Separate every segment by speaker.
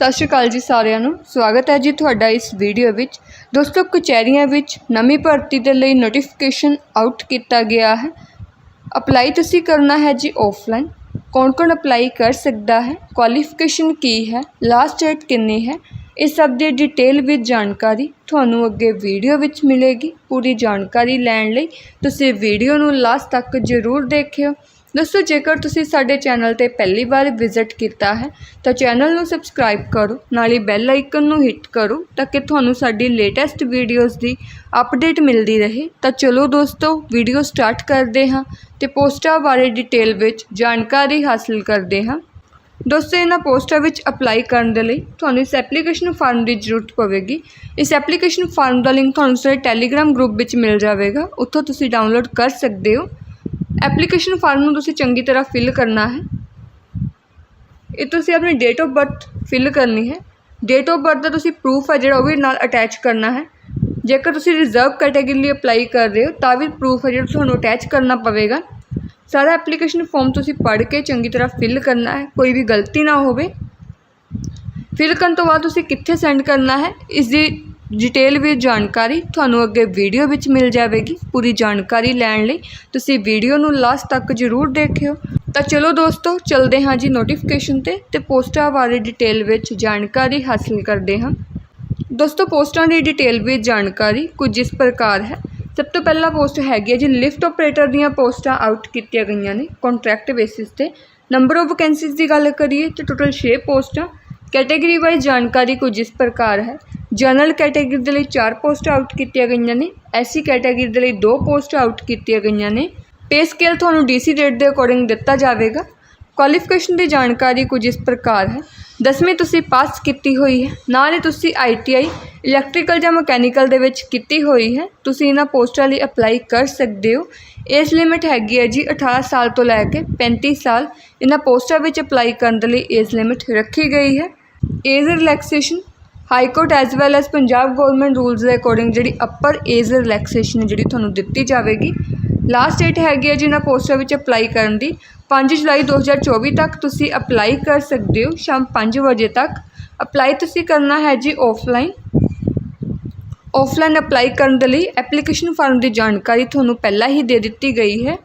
Speaker 1: ਸਤਿ ਸ਼੍ਰੀ ਅਕਾਲ ਜੀ ਸਾਰਿਆਂ ਨੂੰ। ਸਵਾਗਤ ਹੈ ਜੀ ਤੁਹਾਡਾ ਇਸ ਵੀਡੀਓ ਵਿੱਚ। ਦੋਸਤੋ, ਕਚਹਿਰੀਆਂ ਵਿੱਚ ਨਵੀਂ ਭਰਤੀ ਦੇ ਲਈ ਨੋਟੀਫਿਕੇਸ਼ਨ ਆਊਟ ਕੀਤਾ ਗਿਆ ਹੈ। ਅਪਲਾਈ ਤੁਸੀਂ ਕਰਨਾ ਹੈ ਜੀ ਆਫਲਾਈਨ ਕੌਣ ਕੌਣ ਅਪਲਾਈ ਕਰ ਸਕਦਾ ਹੈ? ਕੁਆਲੀਫਿਕੇਸ਼ਨ ਕੀ ਹੈ? ਲਾਸਟ ਡੇਟ ਕਿੰਨੀ ਹੈ? ਇਸ ਸਭ ਦੀ ਡਿਟੇਲ ਵਿੱਚ ਜਾਣਕਾਰੀ ਤੁਹਾਨੂੰ ਅੱਗੇ ਵੀਡੀਓ ਵਿੱਚ ਮਿਲੇਗੀ। ਪੂਰੀ ਜਾਣਕਾਰੀ ਲੈਣ ਲਈ ਤੁਸੀਂ ਵੀਡੀਓ ਨੂੰ ਲਾਸਟ ਤੱਕ ਜ਼ਰੂਰ ਦੇਖਿਓ। ਦੋਸਤੋ ਜੇਕਰ ਤੁਸੀਂ ਸਾਡੇ ਚੈਨਲ ਤੇ ਪਹਿਲੀ ਵਾਰ ਵਿਜ਼ਿਟ ਕੀਤਾ ਹੈ, ਤਾਂ ਚੈਨਲ ਨੂੰ ਸਬਸਕ੍ਰਾਈਬ ਕਰੋ, ਨਾਲ ਹੀ ਬੈਲ ਆਈਕਨ ਨੂੰ ਹਿੱਟ ਕਰੋ, ਤਾਂ ਕਿ ਤੁਹਾਨੂੰ ਸਾਡੀ ਲੇਟੈਸਟ ਵੀਡੀਓਜ਼ ਦੀ ਅਪਡੇਟ ਮਿਲਦੀ ਰਹੇ। ਤਾਂ ਚਲੋ ਦੋਸਤੋ ਵੀਡੀਓ ਸਟਾਰਟ ਕਰਦੇ ਹਾਂ ਤੇ ਪੋਸਟਾਂ ਬਾਰੇ ਡਿਟੇਲ ਵਿੱਚ ਜਾਣਕਾਰੀ ਹਾਸਲ ਕਰਦੇ ਹਾਂ। ਦੋਸਤੋ, ਇਹਨਾਂ ਪੋਸਟਾਂ ਵਿੱਚ ਅਪਲਾਈ ਕਰਨ ਦੇ ਲਈ ਤੁਹਾਨੂੰ ਇਸ ਐਪਲੀਕੇਸ਼ਨ ਫਾਰਮ ਦੀ ਜ਼ਰੂਰਤ ਪਵੇਗੀ। ਇਸ ਐਪਲੀਕੇਸ਼ਨ ਫਾਰਮ ਦਾ ਲਿੰਕ ਤੁਹਾਨੂੰ ਸਾਡੇ ਟੈਲੀਗ੍ਰਾਮ ਗਰੁੱਪ ਵਿੱਚ ਮਿਲ ਜਾਵੇਗਾ। ਉੱਥੋਂ ਤੁਸੀਂ ਡਾਊਨਲੋਡ ਕਰ ਸਕਦੇ ਹੋ। ਐਪਲੀਕੇਸ਼ਨ ਫਾਰਮ ਨੂੰ ਤੁਸੀਂ ਚੰਗੀ ਤਰ੍ਹਾਂ ਫਿਲ ਕਰਨਾ ਹੈ। ਇਹ ਤੁਸੀਂ ਆਪਣੀ ਡੇਟ ਆਫ ਬਰਥ ਫਿਲ ਕਰਨੀ ਹੈ। ਡੇਟ ਆਫ ਬਰਥ ਦਾ ਤੁਸੀਂ ਪ੍ਰੂਫ ਹੈ ਜਿਹੜਾ ਉਹ ਵੀ ਨਾਲ ਅਟੈਚ ਕਰਨਾ ਹੈ। ਜੇਕਰ ਤੁਸੀਂ ਰਿਜ਼ਰਵ ਕੈਟਾਗਰੀ ਲਈ ਅਪਲਾਈ ਕਰ ਰਹੇ ਹੋ, ਤਾਂ ਵੀ ਪ੍ਰੂਫ ਹੈ ਜਿਹੜਾ ਤੁਹਾਨੂੰ ਅਟੈਚ ਕਰਨਾ ਪਵੇਗਾ। ਸਾਰਾ ਐਪਲੀਕੇਸ਼ਨ ਫਾਰਮ ਤੁਸੀਂ ਪੜ੍ਹ ਕੇ ਚੰਗੀ ਤਰ੍ਹਾਂ ਫਿਲ ਕਰਨਾ ਹੈ। ਕੋਈ ਵੀ ਗਲਤੀ ਨਾ ਹੋਵੇ। ਫਿਲ ਕਰਨ ਤੋਂ ਬਾਅਦ ਤੁਸੀਂ ਕਿੱਥੇ ਸੈਂਡ ਕਰਨਾ ਹੈ? ਇਸ ਦੀ ਡਿਟੇਲ ਵਿੱਚ ਜਾਣਕਾਰੀ ਤੁਹਾਨੂੰ ਅੱਗੇ ਵੀਡੀਓ ਵਿੱਚ ਮਿਲ ਜਾਵੇਗੀ। ਪੂਰੀ ਜਾਣਕਾਰੀ ਲੈਣ ਲਈ ਤੁਸੀਂ ਵੀਡੀਓ ਨੂੰ ਲਾਸਟ ਤੱਕ ਜ਼ਰੂਰ ਦੇਖਿਓ। ਤਾਂ ਚਲੋ ਦੋਸਤੋ, ਚਲਦੇ ਹਾਂ ਜੀ ਨੋਟੀਫਿਕੇਸ਼ਨ ਤੇ ਤੇ ਪੋਸਟਾਂ ਬਾਰੇ ਡਿਟੇਲ ਵਿੱਚ ਜਾਣਕਾਰੀ ਹਾਸਲ ਕਰਦੇ ਹਾਂ। ਦੋਸਤੋ, ਪੋਸਟਾਂ ਦੀ ਡਿਟੇਲ ਵਿੱਚ ਜਾਣਕਾਰੀ ਕੁਝ ਇਸ ਪ੍ਰਕਾਰ ਹੈ। ਸਭ ਤੋਂ ਪਹਿਲਾ ਪੋਸਟ ਹੈਗੀ ਹੈ ਜੀ, ਲਿਫਟ ਆਪਰੇਟਰ ਦੀਆਂ ਪੋਸਟਾਂ ਆਊਟ ਕੀਤੀਆਂ ਗਈਆਂ ਨੇ ਕੰਟਰੈਕਟ ਬੇਸਿਸ ਤੇ। ਨੰਬਰ ਆਫ ਵੈਕੈਂਸੀਜ਼ ਦੀ ਗੱਲ ਕਰੀਏ ਤਾਂ ਟੋਟਲ 6 ਪੋਸਟਾਂ। ਕੈਟਾਗਰੀ ਵਾਈਜ਼ ਜਾਣਕਾਰੀ ਕੁਝ ਇਸ ਪ੍ਰਕਾਰ ਹੈ। ਜਨਰਲ ਕੈਟਾਗਰੀ ਦੇ ਲਈ 4 ਪੋਸਟ ਆਊਟ ਕੀਤੀਆਂ ਗਈਆਂ ਨੇ, ਐਸਸੀ ਕੈਟਾਗਰੀ ਦੇ ਲਈ 2 ਪੋਸਟ ਆਊਟ ਕੀਤੀਆਂ ਗਈਆਂ ਨੇ। ਪੇ ਸਕੇਲ ਤੁਹਾਨੂੰ ਡੀਸੀ ਰੇਟ ਦੇ ਅਕੋਰਡਿੰਗ ਦਿੱਤਾ ਜਾਵੇਗਾ। ਕੁਆਲੀਫਿਕੇਸ਼ਨ ਦੀ ਜਾਣਕਾਰੀ ਕੁਝ ਇਸ ਪ੍ਰਕਾਰ ਹੈ। ਦਸਵੀਂ ਤੁਸੀਂ ਪਾਸ ਕੀਤੀ ਹੋਈ ਹੈ, ਨਾਲ ਹੀ ਤੁਸੀਂ ਆਈਟੀਆਈ ਇਲੈਕਟ੍ਰੀਕਲ ਜਾਂ ਮਕੈਨੀਕਲ ਦੇ ਵਿੱਚ ਕੀਤੀ ਹੋਈ ਹੈ। ਤੁਸੀਂ ਇਹਨਾਂ ਪੋਸਟਾਂ ਲਈ ਅਪਲਾਈ ਕਰ ਸਕਦੇ ਹੋ। ਏਜ ਲਿਮਿਟ ਹੈਗੀ ਹੈ ਜੀ 18 ਸਾਲ ਤੋਂ ਲੈ ਕੇ 35 ਸਾਲ। ਇਹਨਾਂ ਪੋਸਟਾਂ ਵਿੱਚ ਅਪਲਾਈ ਕਰਨ ਦੇ ਲਈ ਏਜ ਲਿਮਿਟ ਰੱਖੀ ਗਈ ਹੈ। Age relaxation high court as well as Punjab government rules ਦੇ ਅਕੋਰਡਿੰਗ ਜਿਹੜੀ ਅੱਪਰ ਏਜ ਰਿਲੈਕਸੇਸ਼ਨ ਜਿਹੜੀ ਤੁਹਾਨੂੰ ਦਿੱਤੀ ਜਾਵੇਗੀ। ਲਾਸਟ ਡੇਟ ਹੈਗੀ ਹੈ ਜਿਹਨਾਂ ਪੋਸਟਾਂ ਵਿੱਚ ਅਪਲਾਈ ਕਰਨ ਦੀ। 5 ਜੁਲਾਈ 2024 ਤੱਕ ਤੁਸੀਂ ਅਪਲਾਈ ਕਰ ਸਕਦੇ ਹੋ, ਸ਼ਾਮ 5 ਵਜੇ ਤੱਕ। ਅਪਲਾਈ ਤੁਸੀਂ ਕਰਨਾ ਹੈ ਜੀ ਆਫਲਾਈਨ ਆਫਲਾਈਨ ਅਪਲਾਈ ਕਰਨ ਦੇ ਲਈ ਐਪਲੀਕੇਸ਼ਨ ਫਾਰਮ ਦੀ ਜਾਣਕਾਰੀ ਤੁਹਾਨੂੰ ਪਹਿਲਾਂ ਹੀ ਦੇ ਦਿੱਤੀ ਗਈ ਹੈ।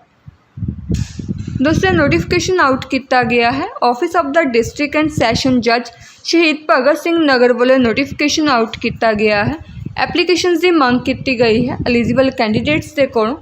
Speaker 1: ਦੋਸਤੋ ਨੋਟੀਫਿਕੇਸ਼ਨ ਆਊਟ ਕੀਤਾ ਗਿਆ ਹੈ। ਆਫਿਸ ਆਫ ਦਾ ਡਿਸਟ੍ਰਿਕਟ ਐਂਡ ਸੈਸ਼ਨ ਜੱਜ ਸ਼ਹੀਦ ਭਗਤ ਸਿੰਘ ਨਗਰ ਵੱਲੋਂ ਨੋਟੀਫਿਕੇਸ਼ਨ ਆਊਟ ਕੀਤਾ ਗਿਆ ਹੈ। ਐਪਲੀਕੇਸ਼ਨਸ ਦੀ ਮੰਗ ਕੀਤੀ ਗਈ ਹੈ। ਐਲੀਜੀਬਲ ਕੈਂਡੀਡੇਟਸ ਦੇ ਕੋਲੋਂ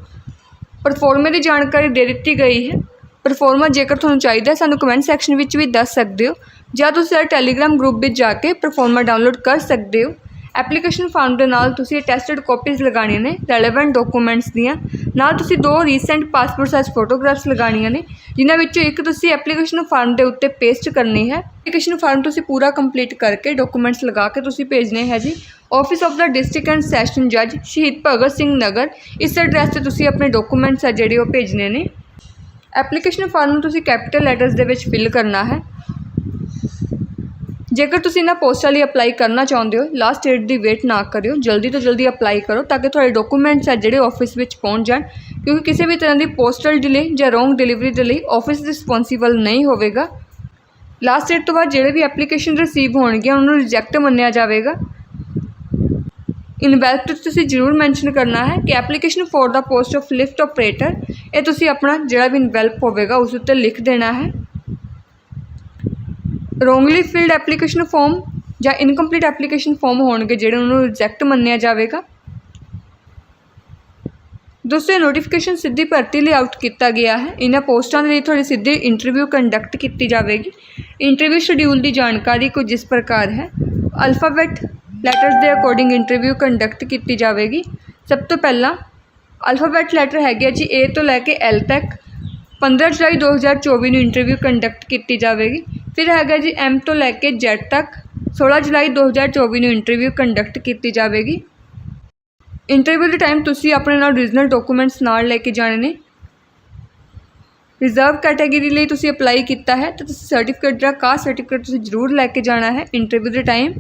Speaker 1: ਪਰਫਾਰਮੇ ਦੀ ਜਾਣਕਾਰੀ ਦੇ ਦਿੱਤੀ ਗਈ ਹੈ। ਪਰਫਾਰਮਾ ਜੇਕਰ ਤੁਹਾਨੂੰ ਚਾਹੀਦਾ ਸਾਨੂੰ ਕਮੈਂਟ ਸੈਕਸ਼ਨ ਵਿੱਚ ਵੀ ਦੱਸ ਸਕਦੇ ਹੋ। ਜਾਂ ਤੁਸੀਂ ਸਾਡੇ ਟੈਲੀਗ੍ਰਾਮ ਗਰੁੱਪ ਵਿੱਚ ਜਾ ਕੇ ਪਰਫਾਰਮਾ ਡਾਊਨਲੋਡ ਕਰ ਸਕਦੇ ਹੋ। ਐਪਲੀਕੇਸ਼ਨ ਫਾਰਮ ਦੇ ਨਾਲ ਤੁਸੀਂ ਅਟੈਸਟਡ ਕਾਪੀਜ਼ ਲਗਾਉਣੀਆਂ ਨੇ ਰੈਲੇਵੈਂਟ ਡਾਕੂਮੈਂਟਸ ਦੀਆਂ। ਨਾਲ ਤੁਸੀਂ ਦੋ ਰੀਸੈਂਟ ਪਾਸਪੋਰਟ ਸਾਈਜ਼ ਫੋਟੋਗ੍ਰਾਫਸ ਲਗਾਉਣੀਆਂ ਨੇ, ਜਿਨ੍ਹਾਂ ਵਿੱਚੋਂ ਇੱਕ ਤੁਸੀਂ ਐਪਲੀਕੇਸ਼ਨ ਫਾਰਮ ਦੇ ਉੱਤੇ ਪੇਸਟ ਕਰਨੀ ਹੈ। ਐਪਲੀਕੇਸ਼ਨ ਫਾਰਮ ਤੁਸੀਂ ਪੂਰਾ ਕੰਪਲੀਟ ਕਰਕੇ ਡਾਕੂਮੈਂਟਸ ਲਗਾ ਕੇ ਤੁਸੀਂ ਭੇਜਣੇ ਹੈ ਜੀ। ਆਫਿਸ ਆਫ ਦਾ ਡਿਸਟ੍ਰਿਕਟ ਐਂਡ ਸੈਸ਼ਨ ਜੱਜ ਸ਼ਹੀਦ ਭਗਤ ਸਿੰਘ ਨਗਰ, ਇਸ ਐਡਰੈਸ ਤੇ ਤੁਸੀਂ ਆਪਣੇ ਡਾਕੂਮੈਂਟਸ ਆ ਜਿਹੜੇ ਉਹ ਭੇਜਣੇ ਨੇ। ਐਪਲੀਕੇਸ਼ਨ ਫਾਰਮ ਨੂੰ ਤੁਸੀਂ ਕੈਪੀਟਲ ਲੈਟਰਸ ਦੇ ਵਿੱਚ ਫਿਲ ਕਰਨਾ ਹੈ। ਜੇਕਰ ਤੁਸੀਂ ਇਹਨਾਂ ਪੋਸਟਾਂ ਲਈ ਅਪਲਾਈ ਕਰਨਾ ਚਾਹੁੰਦੇ ਹੋ ਲਾਸਟ ਡੇਟ ਦੀ ਵੇਟ ਨਾ ਕਰਿਓ, ਜਲਦੀ ਤੋਂ ਜਲਦੀ ਅਪਲਾਈ ਕਰੋ ਤਾਂ ਕਿ ਤੁਹਾਡੇ ਡਾਕੂਮੈਂਟਸ ਆ ਜਿਹੜੇ ਆਫਿਸ ਵਿੱਚ ਪਹੁੰਚ ਜਾਣ, ਕਿਉਂਕਿ ਕਿਸੇ ਵੀ ਤਰ੍ਹਾਂ ਦੀ ਪੋਸਟਲ ਡਿਲੇ ਜਾਂ ਰੋਂਗ ਡਿਲੀਵਰੀ ਦੇ ਲਈ ਆਫਿਸ ਰਿਸਪੌਂਸੀਬਲ ਨਹੀਂ ਹੋਵੇਗਾ। ਲਾਸਟ ਡੇਟ ਤੋਂ ਬਾਅਦ ਜਿਹੜੇ ਵੀ ਐਪਲੀਕੇਸ਼ਨ ਰਿਸੀਵ ਹੋਣਗੇ, ਉਹਨਾਂ ਨੂੰ ਰਿਜੈਕਟ ਮੰਨਿਆ ਜਾਵੇਗਾ। ਇਨਵੈਲਪ ਤੇ ਤੁਸੀਂ ਜ਼ਰੂਰ ਮੈਂਸ਼ਨ ਕਰਨਾ ਹੈ ਕਿ ਐਪਲੀਕੇਸ਼ਨ ਫॉर ਦਾ ਪੋਸਟ ਆਫ ਲਿਫਟ ਆਪਰੇਟਰ ਇਹ ਤੁਸੀਂ ਆਪਣਾ ਜਿਹੜਾ ਵੀ ਇਨਵੈਲਪ ਹੋਵੇਗਾ, ਉਸ ਉੱਤੇ ਲਿਖ ਦੇਣਾ ਹੈ। ਰੋਂਗਲੀ ਫਿਲਡ ਐਪਲੀਕੇਸ਼ਨ ਫਾਰਮ ਜਾਂ ਇਨਕੰਪਲੀਟ ਐਪਲੀਕੇਸ਼ਨ ਫਾਰਮ ਹੋਣਗੇ ਜਿਹੜੇ ਉਹਨਾਂ ਨੂੰ ਰਿਜੈਕਟ ਮੰਨਿਆ ਜਾਵੇਗਾ। ਦੋਸਤੋ ਨੋਟੀਫਿਕੇਸ਼ਨ ਸਿੱਧੀ ਭਰਤੀ ਲਈ ਆਊਟ ਕੀਤਾ ਗਿਆ ਹੈ। ਇਹਨਾਂ ਪੋਸਟਾਂ ਦੇ ਲਈ ਤੁਹਾਡੀ ਸਿੱਧੀ ਇੰਟਰਵਿਊ ਕੰਡਕਟ ਕੀਤੀ ਜਾਵੇਗੀ। ਇੰਟਰਵਿਊ ਸ਼ਡਿਊਲ ਦੀ ਜਾਣਕਾਰੀ ਕੁਝ ਇਸ ਪ੍ਰਕਾਰ ਹੈ। ਅਲਫਾਬੈਟ ਲੈਟਰਸ ਦੇ ਅਕੋਰਡਿੰਗ ਇੰਟਰਵਿਊ ਕੰਡਕਟ ਕੀਤੀ ਜਾਵੇਗੀ। ਸਭ ਤੋਂ ਪਹਿਲਾਂ ਅਲਫਾਬੈਟ ਲੈਟਰ ਹੈਗੇ ਆ ਜੀ ਏ ਤੋਂ ਲੈ ਕੇ ਐਲ ਤੱਕ। 15 ਜੁਲਾਈ 2024 ਨੂੰ ਇੰਟਰਵਿਊ ਕੰਡਕਟ ਕੀਤੀ ਜਾਵੇਗੀ। ਫਿਰ ਹੈਗਾ ਜੀ ਐਮ ਤੋਂ ਲੈ ਕੇ ਜ਼ੈਡ ਤੱਕ। 16 ਜੁਲਾਈ 2024 ਨੂੰ ਇੰਟਰਵਿਊ ਕੰਡਕਟ ਕੀਤੀ ਜਾਵੇਗੀ। ਇੰਟਰਵਿਊ ਦੇ ਟਾਈਮ ਤੁਸੀਂ ਆਪਣੇ ਨਾਲ ਰੀਜਨਲ ਡਾਕੂਮੈਂਟਸ ਨਾਲ ਲੈ ਕੇ ਜਾਣੇ ਨੇ। ਰਿਜ਼ਰਵ ਕੈਟਾਗਰੀ ਲਈ ਤੁਸੀਂ ਅਪਲਾਈ ਕੀਤਾ ਹੈ, ਤਾਂ ਤੁਸੀਂ ਸਰਟੀਫਿਕੇਟ ਜਿਹੜਾ ਕਾਸਟ ਸਰਟੀਫਿਕੇਟ ਤੁਸੀਂ ਜ਼ਰੂਰ ਲੈ ਕੇ ਜਾਣਾ ਹੈ ਇੰਟਰਵਿਊ ਦੇ ਟਾਈਮ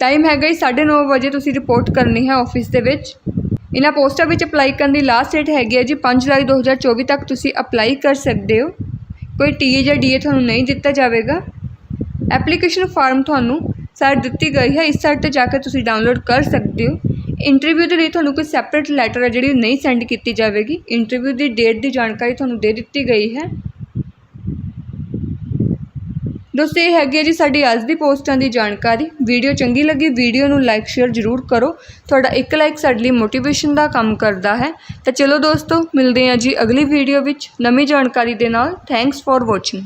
Speaker 1: ਟਾਈਮ ਹੈਗਾ ਜੀ 9:30 ਵਜੇ ਤੁਸੀਂ ਰਿਪੋਰਟ ਕਰਨੀ ਹੈ ਆਫਿਸ ਦੇ ਵਿੱਚ। ਇਹਨਾਂ ਪੋਸਟਾਂ ਵਿੱਚ ਅਪਲਾਈ ਕਰਨ ਦੀ ਲਾਸਟ ਡੇਟ ਹੈਗੀ ਹੈ ਜੀ 5 ਜੁਲਾਈ 2024 ਤੱਕ ਤੁਸੀਂ ਅਪਲਾਈ ਕਰ ਸਕਦੇ ਹੋ। ਕੋਈ ਟੀਏ ਜਾਂ ਡੀਏ ਤੁਹਾਨੂੰ ਨਹੀਂ ਦਿੱਤਾ ਜਾਵੇਗਾ। ਐਪਲੀਕੇਸ਼ਨ ਫਾਰਮ ਤੁਹਾਨੂੰ ਸਾਈਟ ਦਿੱਤੀ ਗਈ ਹੈ। ਇਸ ਸਾਈਟ ਤੇ ਜਾ ਕੇ ਤੁਸੀਂ ਡਾਊਨਲੋਡ ਕਰ ਸਕਦੇ ਹੋ। ਇੰਟਰਵਿਊ ਦੇ ਲਈ ਤੁਹਾਨੂੰ ਕੋਈ ਸੈਪਰੇਟ ਲੈਟਰ ਹੈ ਜਿਹੜੀ ਉਹ ਨਹੀਂ ਸੈਂਡ ਕੀਤੀ ਜਾਵੇਗੀ। ਇੰਟਰਵਿਊ ਦੀ ਡੇਟ ਦੀ ਜਾਣਕਾਰੀ ਤੁਹਾਨੂੰ ਦੇ ਦਿੱਤੀ ਗਈ ਹੈ। ਦੋਸਤੋ, ਇਹ ਹੈਗੀ ਹੈ ਜੀ ਸਾਡੀ ਅੱਜ ਦੀ ਪੋਸਟਾਂ ਦੀ ਜਾਣਕਾਰੀ। ਵੀਡੀਓ ਚੰਗੀ ਲੱਗੀ, ਵੀਡੀਓ ਨੂੰ ਲਾਈਕ ਸ਼ੇਅਰ ਜ਼ਰੂਰ ਕਰੋ। ਤੁਹਾਡਾ ਇੱਕ ਲਾਈਕ ਸਾਡੇ ਲਈ ਮੋਟੀਵੇਸ਼ਨ ਦਾ ਕੰਮ ਕਰਦਾ ਹੈ। ਤਾਂ ਚਲੋ ਦੋਸਤੋ, ਮਿਲਦੇ ਹਾਂ ਜੀ ਅਗਲੀ ਵੀਡੀਓ ਵਿੱਚ ਨਵੀਂ ਜਾਣਕਾਰੀ ਦੇ ਨਾਲ। Thanks for watching